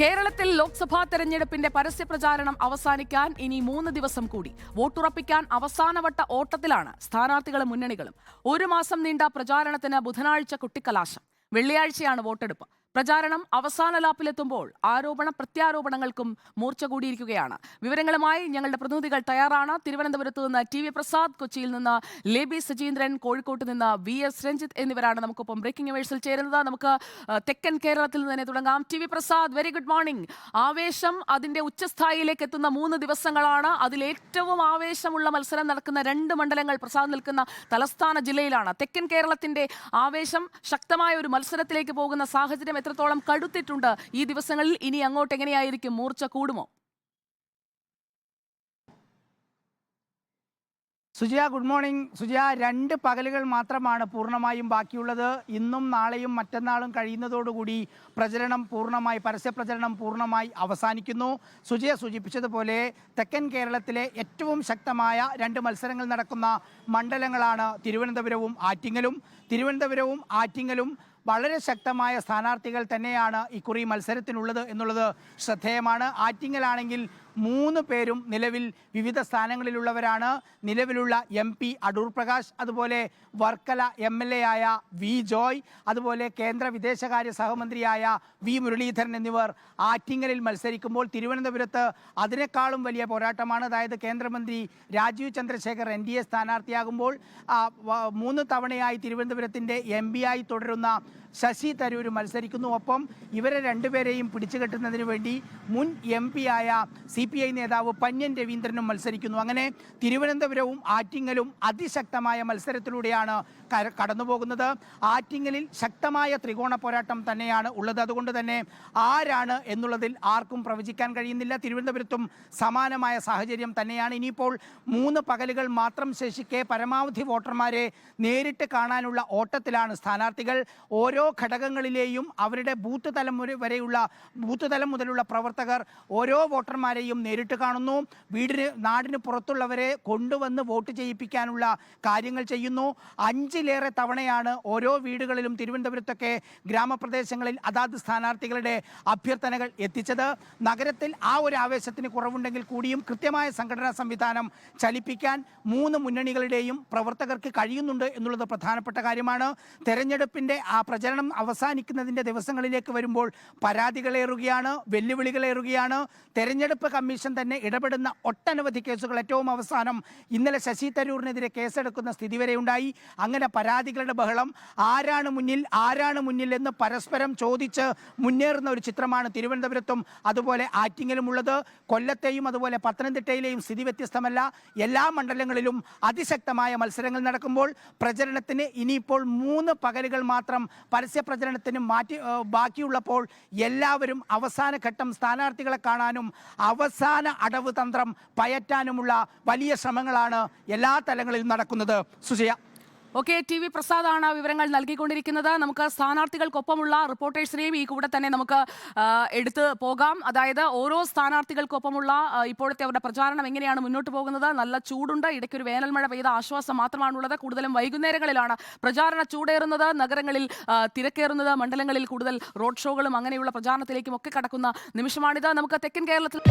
കേരളത്തിൽ ലോക്സഭാ തെരഞ്ഞെടുപ്പിന്റെ പരസ്യ പ്രചാരണം അവസാനിക്കാൻ ഇനി മൂന്ന് ദിവസം കൂടി. വോട്ടുറപ്പിക്കാൻ അവസാനവട്ട ഓട്ടത്തിലാണ് സ്ഥാനാർത്ഥികളും മുന്നണികളും. ഒരു മാസം നീണ്ട പ്രചാരണത്തിന് ബുധനാഴ്ച കുട്ടിക്കലാശം. വെള്ളിയാഴ്ചയാണ് വോട്ടെടുപ്പ്. പ്രചാരണം അവസാന ലാപ്പിലെത്തുമ്പോൾ ആരോപണ പ്രത്യാരോപണങ്ങൾക്കും മൂർച്ച കൂടിയിരിക്കുകയാണ്. വിവരങ്ങളുമായി ഞങ്ങളുടെ പ്രതിനിധികൾ തയ്യാറാണ്. തിരുവനന്തപുരത്ത് നിന്ന് ടി വി പ്രസാദ് കൊച്ചിയിൽ നിന്ന് ലേബി സജീന്ദ്രൻ കോഴിക്കോട്ട് നിന്ന് വി എസ് രഞ്ജിത്ത് എന്നിവരാണ് നമുക്കൊപ്പം ബ്രേക്കിംഗ് വേഴ്സിൽ ചേരുന്നത്. നമുക്ക് തെക്കൻ കേരളത്തിൽ നിന്ന് തന്നെ തുടങ്ങാം. T V Prasad very good morning ആവേശം അതിന്റെ ഉച്ചസ്ഥായിലേക്ക് എത്തുന്ന മൂന്ന് ദിവസങ്ങളാണ്. അതിലേറ്റവും ആവേശമുള്ള മത്സരം നടക്കുന്ന രണ്ട് മണ്ഡലങ്ങൾ പ്രസാദ് നിൽക്കുന്ന തലസ്ഥാന ജില്ലയിലാണ്. തെക്കൻ കേരളത്തിന്റെ ആവേശം ശക്തമായ ഒരു മത്സരത്തിലേക്ക് പോകുന്ന സാഹചര്യം എത്രത്തോളം കടുത്തിട്ടുണ്ട് ഈ ദിവസങ്ങളിൽ ഇനി അങ്ങോട്ട് എങ്ങനെയായിരിക്കും? മൂർച്ച കൂടുമോ? Sujaya good morning. സുജയ രണ്ട് പകലുകൾ മാത്രമാണ് പൂർണമായും ബാക്കിയുള്ളത്. ഇന്നും നാളെയും മറ്റന്നാളും കഴിയുന്നതോടുകൂടി പ്രചരണം പൂർണമായി പരസ്യ പ്രചരണം പൂർണമായി അവസാനിക്കുന്നു. സുജയ സൂചിപ്പിച്ചതുപോലെ തെക്കൻ കേരളത്തിലെ ഏറ്റവും ശക്തമായ രണ്ട് മത്സരങ്ങൾ നടക്കുന്ന മണ്ഡലങ്ങളാണ് തിരുവനന്തപുരവും ആറ്റിങ്ങലും. തിരുവനന്തപുരവും ആറ്റിങ്ങലും വളരെ ശക്തമായ സ്ഥാനാർത്ഥികൾ തന്നെയാണ് ഇക്കുറി മത്സരത്തിനുള്ളത് എന്നുള്ളത് ശ്രദ്ധേയമാണ്. ആറ്റിങ്ങലാണെങ്കിൽ മൂന്ന് പേരും നിലവിൽ വിവിധ സ്ഥാനങ്ങളിലുള്ളവരാണ്. നിലവിലുള്ള എം പി അടൂർ പ്രകാശ് അതുപോലെ വർക്കല എം എൽ എ ആയ വി ജോയ് അതുപോലെ കേന്ദ്ര വിദേശകാര്യ സഹമന്ത്രിയായ വി മുരളീധരൻ എന്നിവർ ആറ്റിങ്ങലിൽ മത്സരിക്കുമ്പോൾ തിരുവനന്തപുരത്ത് അതിനേക്കാളും വലിയ പോരാട്ടമാണ്. അതായത് കേന്ദ്രമന്ത്രി Rajeev Chandrasekhar N D A സ്ഥാനാർത്ഥിയാകുമ്പോൾ മൂന്ന് തവണയായി തിരുവനന്തപുരത്തിന്റെ എം പി ആയി തുടരുന്ന ശശി തരൂർ മത്സരിക്കുന്നു. ഒപ്പം ഇവരെ രണ്ടുപേരെയും പിടിച്ചുകെട്ടുന്നതിന് വേണ്ടി മുൻ എം പി ആയ സി പി ഐ നേതാവ് പന്യൻ രവീന്ദ്രനും മത്സരിക്കുന്നു. അങ്ങനെ തിരുവനന്തപുരവും ആറ്റിങ്ങലും അതിശക്തമായ മത്സരത്തിലൂടെയാണ് കര- കടന്നുപോകുന്നത്. ആറ്റിങ്ങലിൽ ശക്തമായ ത്രികോണ പോരാട്ടം തന്നെയാണ് ഉള്ളത്. അതുകൊണ്ട് തന്നെ ആരാണ് എന്നുള്ളതിൽ ആർക്കും പ്രവചിക്കാൻ കഴിയുന്നില്ല. തിരുവനന്തപുരത്തും സമാനമായ സാഹചര്യം തന്നെയാണ്. ഇനിയിപ്പോൾ മൂന്ന് പകലുകൾ മാത്രം ശേഷിക്കെ പരമാവധി വോട്ടർമാരെ നേരിട്ട് കാണാനുള്ള ഓട്ടത്തിലാണ് സ്ഥാനാർത്ഥികൾ. ഓരോ ഘടകങ്ങളിലെയും അവരുടെ ബൂത്ത് തലം വരെയുള്ള ബൂത്ത് തലം മുതലുള്ള പ്രവർത്തകർ ഓരോ വോട്ടർമാരെയും നേരിട്ട് കാണുന്നു. വീടിന് നാടിന് പുറത്തുള്ളവരെ കൊണ്ടുവന്ന് വോട്ട് ചെയ്യിപ്പിക്കാനുള്ള കാര്യങ്ങൾ ചെയ്യുന്നു. അഞ്ചിലേറെ തവണയാണ് ഓരോ വീടുകളിലും തിരുവനന്തപുരത്തൊക്കെ ഗ്രാമപ്രദേശങ്ങളിൽ അതാത് സ്ഥാനാർത്ഥികളുടെ അഭ്യർത്ഥനകൾ എത്തിച്ചത്. നഗരത്തിൽ ആ ഒരു ആവേശത്തിന് കുറവുണ്ടെങ്കിൽ കൂടിയും കൃത്യമായ സംഘടനാ സംവിധാനം ചലിപ്പിക്കാൻ മൂന്ന് മുന്നണികളുടെയും പ്രവർത്തകർക്ക് കഴിയുന്നുണ്ട് എന്നുള്ളത് പ്രധാനപ്പെട്ട കാര്യമാണ്. തെരഞ്ഞെടുപ്പിന്റെ ആ പ്രചരണം അവസാനിക്കുന്നതിന്റെ ദിവസങ്ങളിലേക്ക് വരുമ്പോൾ പരാതികളേറുകയാണ് വെല്ലുവിളികളേറുകയാണ്. തെരഞ്ഞെടുപ്പ് കമ്മീഷൻ തന്നെ ഇടപെടുന്ന ഒട്ടനവധി കേസുകൾ ഏറ്റവും അവസാനം ഇന്നലെ ശശി തരൂരിനെതിരെ കേസെടുക്കുന്ന സ്ഥിതി വരെ ഉണ്ടായി. അങ്ങനെ പരാതികളുടെ ബഹളം ആരാണ് മുന്നിൽ ആരാണ് മുന്നിൽ എന്ന് പരസ്പരം ചോദിച്ച് മുന്നേറുന്ന ഒരു ചിത്രമാണ് തിരുവനന്തപുരത്തും അതുപോലെ ആറ്റിങ്ങിലും ഉള്ളത്. കൊല്ലത്തെയും അതുപോലെ പത്തനംതിട്ടയിലെയും സ്ഥിതി വ്യത്യസ്തമല്ല. എല്ലാ മണ്ഡലങ്ങളിലും അതിശക്തമായ മത്സരങ്ങൾ നടക്കുമ്പോൾ പ്രചരണത്തിന് ഇനിയിപ്പോൾ മൂന്ന് പകലുകൾ മാത്രം പരസ്യ പ്രചരണത്തിന് മാറ്റി ബാക്കിയുള്ളപ്പോൾ എല്ലാവരും അവസാന ഘട്ടം സ്ഥാനാർത്ഥികളെ കാണാനും അവസാന അടവ് തന്ത്രം പയറ്റാനുമുള്ള വലിയ ശ്രമങ്ങളാണ് എല്ലാ തലങ്ങളിലും നടക്കുന്നത്. സുജയ. ഓക്കെ ടി വി പ്രസാദാണ് വിവരങ്ങൾ നൽകിക്കൊണ്ടിരിക്കുന്നത്. നമുക്ക് സ്ഥാനാർത്ഥികൾക്കൊപ്പമുള്ള റിപ്പോർട്ടേഴ്സിനെയും ഈ കൂടെ തന്നെ നമുക്ക് എടുത്ത് പോകാം. അതായത് ഓരോ സ്ഥാനാർത്ഥികൾക്കൊപ്പമുള്ള ഇപ്പോഴത്തെ അവരുടെ പ്രചാരണം എങ്ങനെയാണ് മുന്നോട്ട് പോകുന്നത്? നല്ല ചൂടുണ്ട്. ഇടയ്ക്കൊരു വേനൽ മഴ പെയ്ത ആശ്വാസം മാത്രമാണുള്ളത്. കൂടുതലും വൈകുന്നേരങ്ങളിലാണ് പ്രചാരണ ചൂടേറുന്നത്. നഗരങ്ങളിൽ തിരക്കേറുന്നത്. മണ്ഡലങ്ങളിൽ കൂടുതൽ റോഡ് ഷോകളും അങ്ങനെയുള്ള പ്രചാരണത്തിലേക്കും ഒക്കെ കടക്കുന്ന നിമിഷമാണിത്. നമുക്ക് തെക്കൻ കേരളത്തിൽ